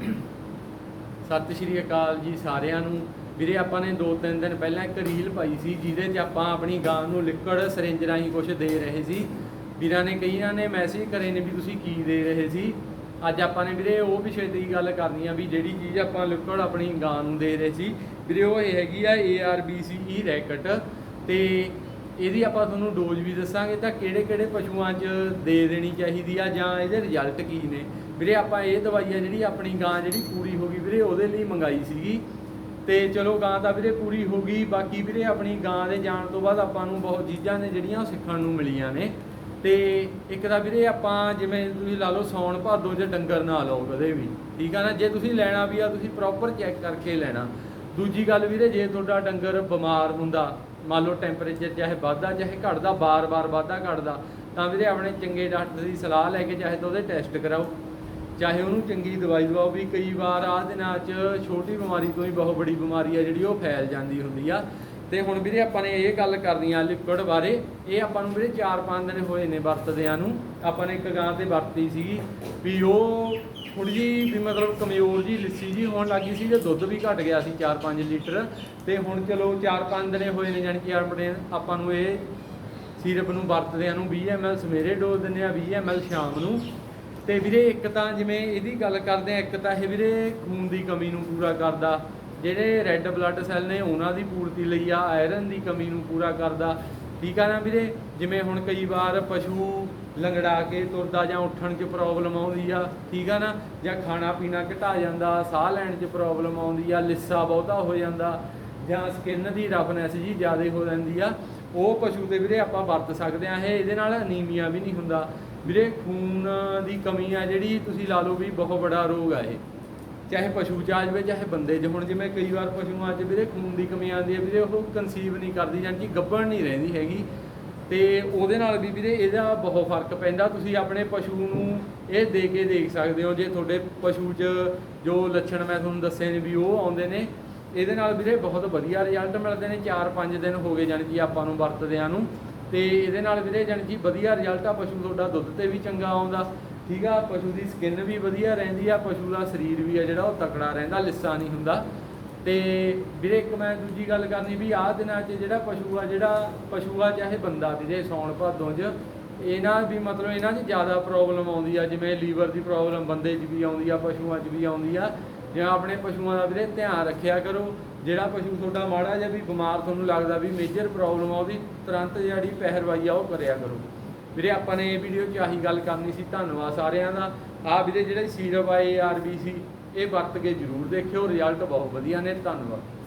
ਸਤਿ ਸ਼੍ਰੀ ਅਕਾਲ ਜੀ ਸਾਰਿਆਂ ਨੂੰ। ਵੀਰੇ, ਆਪਾਂ ਨੇ 2-3 ਦਿਨ ਪਹਿਲਾਂ ਇੱਕ ਰੀਲ ਪਾਈ ਸੀ, ਜਿਹਦੇ 'ਚ ਆਪਾਂ ਆਪਣੀ ਗਾਂ ਨੂੰ ਲਿਕਵਿਡ ਸਿਰਿੰਜ ਰਾਹੀਂ ਕੁਝ ਦੇ ਰਹੇ ਸੀ। ਵੀਰਾਂ ਨੇ, ਕਈਆਂ ਨੇ ਮੈਸੇਜ ਕਰੇ ਨੇ ਵੀ ਤੁਸੀਂ ਕੀ ਦੇ ਰਹੇ ਸੀ। ਅੱਜ ਆਪਾਂ ਨੇ ਵੀਰੇ ਉਹ ਵਿਸ਼ੇ ਦੀ ਗੱਲ ਕਰਨੀ ਆ ਵੀ ਜਿਹੜੀ ਚੀਜ਼ ਆਪਾਂ ਲਿਕਵਿਡ ਆਪਣੀ ਗਾਂ ਨੂੰ ਦੇ ਰਹੇ ਸੀ। ਵੀਰੇ, ਉਹ ਇਹ ਹੈਗੀ ਆ ARBCE ਰੈਕਟ ਤੇ ਇਹਦੀ ਆਪਾਂ ਤੁਹਾਨੂੰ ਡੋਜ਼ ਵੀ ਦੱਸਾਂਗੇ ਤਾਂ ਕਿਹੜੇ ਕਿਹੜੇ ਪਸ਼ੂਆਂ 'ਚ ਦੇ ਦੇਣੀ ਚਾਹੀਦੀ ਆ ਜਾਂ ਇਹਦੇ ਰਿਜ਼ਲਟ ਕੀ ਨੇ। ਵੀਰੇ ਆਪਾਂ ਇਹ ਦਵਾਈ ਆ ਜਿਹੜੀ ਆਪਣੀ ਗਾਂ ਜਿਹੜੀ ਪੂਰੀ ਹੋ ਗਈ ਵੀਰੇ ਉਹਦੇ ਲਈ ਮੰਗਾਈ ਸੀਗੀ। ਤੇ ਚਲੋ ਗਾਂ ਤਾਂ ਵੀਰੇ ਪੂਰੀ ਹੋ ਗਈ, ਬਾਕੀ ਵੀਰੇ ਆਪਣੀ ਗਾਂ ਦੇ ਜਾਣ ਤੋਂ ਬਾਅਦ ਆਪਾਂ ਨੂੰ ਬਹੁਤ ਚੀਜ਼ਾਂ ਨੇ ਜਿਹੜੀਆਂ ਉਹ ਸਿੱਖਣ ਨੂੰ ਮਿਲੀਆਂ ਨੇ। ਤੇ ਇੱਕ ਤਾਂ ਵੀਰੇ ਆਪਾਂ ਜਿਵੇਂ ਤੁਸੀਂ ਲਾ ਲਓ ਸੌਣ ਭਾਦੋ 'ਚ ਡੰਗਰ ਨਾ ਲਾਓ ਕਦੇ ਵੀ, ਠੀਕ ਆ ਨਾ? ਜੇ ਤੁਸੀਂ ਲੈਣਾ ਵੀ ਆ, ਤੁਸੀਂ ਪ੍ਰੋਪਰ ਚੈੱਕ ਕਰਕੇ ਲੈਣਾ। ਦੂਜੀ ਗੱਲ ਵੀਰੇ ਜੇ ਤੁਹਾਡਾ ਡੰਗਰ ਬਿਮਾਰ ਹੁੰਦਾ ਮੰਨ ਲਓ ਟੈਂਪਰੇਚਰ ਚਾਹੇ ਵੱਧਦਾ, ਚਾਹੇ ਘਟਦਾ ਬਾਰ-ਬਾਰ ਵੱਧਦਾ, ਘਟਦਾ, ਤਾਂ ਵੀਰੇ ਆਪਣੇ ਚੰਗੇ ਡਾਕਟਰ ਦੀ ਸਲਾਹ ਲੈ ਕੇ ਚਾਹੇ ਤਾਂ ਉਹਦੇ ਟੈਸਟ ਕਰਾਓ। ਚਾਹੇ ਉਹਨੂੰ ਚੰਗੀ ਦਵਾਈ ਦਵਾਓ ਵੀ ਕਈ ਵਾਰ ਆਹ ਦਿਨਾਂ 'ਚ ਛੋਟੀ ਬਿਮਾਰੀ ਤੋਂ ਹੀ ਬਹੁਤ ਬੜੀ ਬਿਮਾਰੀ ਆ ਜਿਹੜੀ ਉਹ ਫੈਲ ਜਾਂਦੀ ਹੁੰਦੀ ਆ। ਤੇ ਹੁਣ ਵੀਰੇ ਆਪਾਂ ਨੇ ਇਹ ਗੱਲ ਕਰਨੀ ਆ ਲਿਕਵਿਡ ਬਾਰੇ। ਇਹ ਆਪਾਂ ਨੂੰ ਵੀਰੇ 4-5 ਦਿਨ ਹੋਏ ਨੇ ਵਰਤਦਿਆਂ ਨੂੰ। ਆਪਾਂ ਨੇ ਇੱਕ ਗਾਂ ਤੇ ਵਰਤੀ ਸੀਗੀ ਵੀ ਉਹ ਥੋੜੀ ਜੀ ਵੀ ਮਤਲਬ ਕਮਜ਼ੋਰ ਜੀ, ਲਿੱਸੀ ਜੀ ਹੋਣ ਲੱਗੀ ਸੀ ਤੇ ਦੁੱਧ ਵੀ ਘਟ ਗਿਆ ਸੀ 4-5 ਲੀਟਰ। ਤੇ ਹੁਣ ਚਲੋ 4-5 ਦਿਨ ਹੋਏ ਨੇ ਜਾਣੀ ਕਿ ਆਪਣੇ ਆਪਾਂ ਨੂੰ ਇਹ ਸੀਰਪ ਨੂੰ ਵਰਤਦਿਆਂ ਨੂੰ 20 ml ਸਵੇਰੇ ਡੋਜ਼ ਦਿੰਦੇ ਆ 20 ml ਸ਼ਾਮ ਨੂੰ। ਤੇ ਵੀਰੇ ਇੱਕ ਤਾਂ ਜਿਵੇਂ ਇਹਦੀ ਗੱਲ ਕਰਦੇ ਆ, ਇੱਕ ਤਾਂ ਇਹ ਵੀਰੇ ਖੂਨ ਦੀ ਕਮੀ ਨੂੰ ਪੂਰਾ ਕਰਦਾ। ਜਿਹੜੇ ਰੈੱਡ ਬਲੱਡ ਸੈੱਲ ਨੇ ਉਹਨਾਂ ਦੀ ਪੂਰਤੀ ਲਈ ਆ ਆਇਰਨ ਦੀ ਕਮੀ ਨੂੰ ਪੂਰਾ ਕਰਦਾ। ਠੀਕ ਆ ਨਾ ਵੀਰੇ? ਜਿਵੇਂ ਹੁਣ ਕਈ ਵਾਰ ਪਸ਼ੂ ਲੰਗੜਾ ਕੇ ਤੁਰਦਾ ਜਾਂ ਉੱਠਣ 'ਚ ਪ੍ਰੋਬਲਮ ਆਉਂਦੀ ਆ, ਠੀਕ ਆ ਨਾ? ਜਾਂ ਖਾਣਾ ਪੀਣਾ ਘਟਾ ਜਾਂਦਾ, ਸਾਹ ਲੈਣ 'ਚ ਪ੍ਰੋਬਲਮ ਆਉਂਦੀ ਆ, ਲਿੱਸਾ ਬਹੁਤਾ ਹੋ ਜਾਂਦਾ, ਜਾਂ ਸਕਿਨ ਦੀ ਰਫਨੈਸ ਜੀ ਜ਼ਿਆਦਾ ਹੋ ਜਾਂਦੀ ਆ, ਉਹ ਪਸ਼ੂ ਤੇ ਵੀਰੇ ਆਪਾਂ ਵਰਤ ਸਕਦੇ ਆ। ਇਹ ਇਹਦੇ ਨਾਲ ਅਨੀਮੀਆ ਵੀ ਨਹੀਂ ਹੁੰਦਾ। ਵੀਰੇ ਖੂਨ ਦੀ ਕਮੀ ਆ ਜਿਹੜੀ, ਤੁਸੀਂ ਲਾ ਲਓ ਵੀ ਬਹੁਤ ਬੜਾ ਰੋਗ ਆ ਇਹ। ਚਾਹੇ ਪਸ਼ੂ ਚ ਆ ਜਾਵੇ, ਚਾਹੇ ਬੰਦੇ 'ਚ ਹੁਣ ਜਿਵੇਂ ਕਈ ਵਾਰ ਪਸ਼ੂਆਂ 'ਚ ਵੀਰੇ ਖੂਨ ਦੀ ਕਮੀ ਆਉਂਦੀ ਹੈ, ਵੀਰੇ ਉਹ ਕਨਸੀਵ ਨਹੀਂ ਕਰਦੀ, ਜਾਣੀ ਕਿ ਗੱਭਣ ਨਹੀਂ ਰਹਿੰਦੀ ਹੈਗੀ। ਤੇ ਉਹਦੇ ਨਾਲ ਵੀ ਵੀਰੇ ਇਹਦਾ ਬਹੁਤ ਫ਼ਰਕ ਪੈਂਦਾ। ਤੁਸੀਂ ਆਪਣੇ ਪਸ਼ੂ ਨੂੰ ਇਹ ਦੇ ਕੇ ਦੇਖ ਸਕਦੇ ਹੋ, ਜੇ ਤੁਹਾਡੇ ਪਸ਼ੂ 'ਚ ਜੋ ਲੱਛਣ ਮੈਂ ਤੁਹਾਨੂੰ ਦੱਸੇ ਨੇ ਵੀ ਉਹ ਆਉਂਦੇ ਨੇ, ਇਹਦੇ ਨਾਲ ਵੀਰੇ ਬਹੁਤ ਵਧੀਆ ਰਿਜ਼ਲਟ ਮਿਲਦੇ ਨੇ। 4-5 ਦਿਨ ਹੋ ਗਏ ਜਾਣੀ ਕਿ ਆਪਾਂ ਨੂੰ ਵਰਤਦਿਆਂ ਨੂੰ। ਤੇ ਇਹਦੇ ਨਾਲ ਵੀਰੇ ਜਾਣੀ ਕਿ ਵਧੀਆ ਰਿਜ਼ਲਟ ਆ, ਪਸ਼ੂ ਤੁਹਾਡਾ ਦੁੱਧ ਤੇ ਵੀ ਚੰਗਾ ਆਉਂਦਾ। ਠੀਕ ਆ, ਪਸ਼ੂ ਦੀ ਸਕਿਨ ਵੀ ਵਧੀਆ ਰਹਿੰਦੀ ਆ, ਪਸ਼ੂ ਦਾ ਸਰੀਰ ਵੀ ਆ ਜਿਹੜਾ, ਉਹ ਤਕੜਾ ਰਹਿੰਦਾ, ਲਿੱਸਾ ਨਹੀਂ ਹੁੰਦਾ। ਤੇ ਵੀਰੇ, ਇੱਕ ਮੈਂ ਦੂਜੀ ਗੱਲ ਕਰਨੀ ਵੀ, ਆਹ ਦਿਨਾਂ 'ਚ ਜਿਹੜਾ ਪਸ਼ੂ ਆ, ਜਿਹੜਾ ਪਸ਼ੂ ਆ, ਚਾਹੇ ਬੰਦਾ ਵੀਰੇ ਸੌਣ ਭਾਦੋਂ 'ਚ, ਇਹਨਾਂ ਵੀ ਮਤਲਬ ਇਹਨਾਂ 'ਚ ਜ਼ਿਆਦਾ ਪ੍ਰੋਬਲਮ ਆਉਂਦੀ ਆ, ਜਿਵੇਂ ਲੀਵਰ ਦੀ ਪ੍ਰੋਬਲਮ ਬੰਦੇ 'ਚ ਵੀ ਆਉਂਦੀ ਆ, ਪਸ਼ੂਆਂ 'ਚ ਵੀ ਆਉਂਦੀ ਆ। ਜਾਂ ਆਪਣੇ ਪਸ਼ੂਆਂ ਦਾ ਵੀਰੇ, ਧਿਆਨ ਰੱਖਿਆ ਕਰੋ, ਜਿਹੜਾ ਪਸ਼ੂ ਤੁਹਾਡਾ ਮਾੜਾ ਜਿਹਾ ਵੀ ਬਿਮਾਰ ਤੁਹਾਨੂੰ ਲੱਗਦਾ ਵੀ ਮੇਜਰ ਪ੍ਰੋਬਲਮ ਆ, ਉਹਦੀ ਤੁਰੰਤ ਜਿਹੜੀ ਪਹਿਰਵਾਈ ਆ, ਉਹ ਕਰਿਆ ਕਰੋ। ਵੀਰੇ, ਆਪਾਂ ਨੇ ਇਹ ਵੀਡੀਓ 'ਚ ਆਹੀ ਗੱਲ ਕਰਨੀ ਸੀ, ਧੰਨਵਾਦ ਸਾਰਿਆਂ ਦਾ। ਆ ਵੀਰੇ, ਜਿਹੜੇ ਸੀਰਪ ਆਏ ਆਰਬੀਸੀ ਇਹ ਵਰਤ ਕੇ ਜ਼ਰੂਰ ਦੇਖਿਓ ਰਿਜ਼ਲਟ ਬਹੁਤ ਵਧੀਆ ਨੇ, ਧੰਨਵਾਦ।